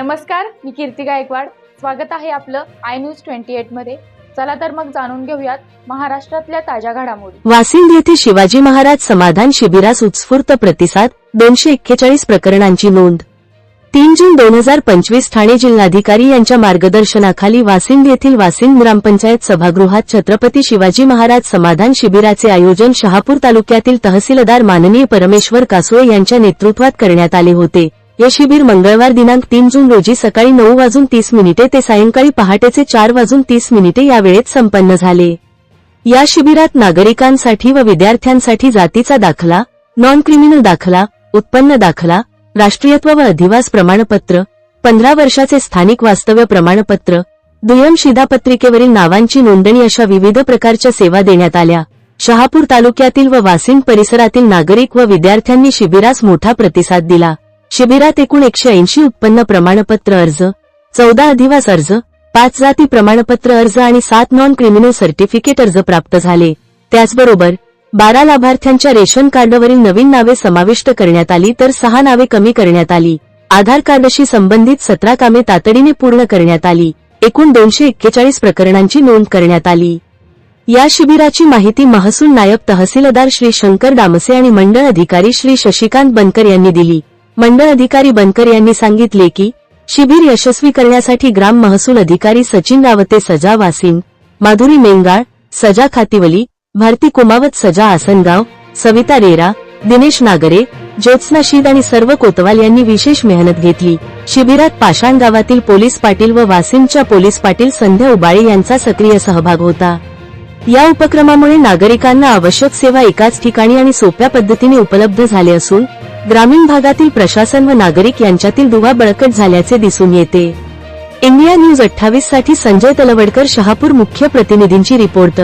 नमस्कार मी कीर्ती गायकवाड. स्वागत आहे आपलं आय न्यूज ट्वेंटी एटमध्ये. चला तर मग जाणून घेऊयात महाराष्ट्रातल्या ताज्या घडामोडी. वासिंद येथे शिवाजी महाराज समाधान शिबिरास उत्स्फूर्त प्रतिसाद दोनशे एक्केचाळीस प्रकरणांची नोंद. तीन जून दोन हजार पंचवीस ठाणे जिल्हाधिकारी यांच्या मार्गदर्शनाखाली वासिंद येथील वासिंद ग्रामपंचायत सभागृहात छत्रपती शिवाजी महाराज समाधान शिबिराचे आयोजन शहापूर तालुक्यातील तहसीलदार माननीय परमेश्वर कासोळे यांच्या नेतृत्वात करण्यात आले होते. हे शिबिर मंगळवार दिनांक तीन जून रोजी सकाळी नऊ वाजून तीस मिनिटे ते सायंकाळी पहाटेचे चार वाजून तीस मिनिटे या वेळेत संपन्न झाले. या शिबिरात नागरिकांसाठी व विद्यार्थ्यांसाठी जातीचा दाखला नॉन क्रिमिनल दाखला उत्पन्न दाखला राष्ट्रीयत्व व अधिवास प्रमाणपत्र पंधरा वर्षाचे स्थानिक वास्तव्य प्रमाणपत्र दुय्यम शिधापत्रिकेवरील नावांची नोंदणी अशा विविध प्रकारच्या सेवा देण्यात आल्या. शहापूर तालुक्यातील व वासिंद परिसरातील नागरिक व विद्यार्थ्यांनी शिबिरास मोठा प्रतिसाद दिला. शिबिरात एकूण एकशे ऐंशी उत्पन्न प्रमाणपत्र अर्ज चौदा अधिवास अर्ज पाच जाती प्रमाणपत्र अर्ज आणि सात नॉन क्रिमिनल सर्टिफिकेट अर्ज प्राप्त झाले. त्याचबरोबर बारा लाभार्थ्यांच्या रेशन कार्डवरील नवीन नावे समाविष्ट करण्यात आली तर सहा नावे कमी करण्यात आली. आधार कार्डशी संबंधित सतरा कामे तातडीने पूर्ण करण्यात आली. एकूण दोनशे एक्केचाळीस प्रकरणांची नोंद करण्यात आली. या शिबिराची माहिती महसूल नायब तहसीलदार श्री शंकर डामसे आणि मंडळ अधिकारी श्री शशिकांत बनकर यांनी दिली. मंडळ अधिकारी बनकर यांनी सांगितले की शिबिर यशस्वी करण्यासाठी ग्राम महसूल अधिकारी सचिन रावते सजा वासिंग माधुरी मेंगाळ सजा खातिवली भारती कुमावत सजा आसनगाव सविता रेरा दिनेश नागरे ज्योत्स्ना शीद आणि सर्व कोतवाल यांनी विशेष मेहनत घेतली. शिबिरात पाषाण गावातील पोलीस पाटील व वासिमच्या पोलीस पाटील संध्या उबाळे यांचा सक्रिय सहभाग होता. या उपक्रमामुळे नागरिकांना आवश्यक सेवा एकाच ठिकाणी आणि सोप्या पद्धतीने उपलब्ध झाले असून ग्रामीण भागातील प्रशासन व नागरिक यांच्यातील दुवा बळकट झाल्याचे दिसून येते. इंडिया न्यूज अठ्ठावीससाठी संजय तलवडकर शहापूर मुख्य प्रतिनिधींची रिपोर्ट.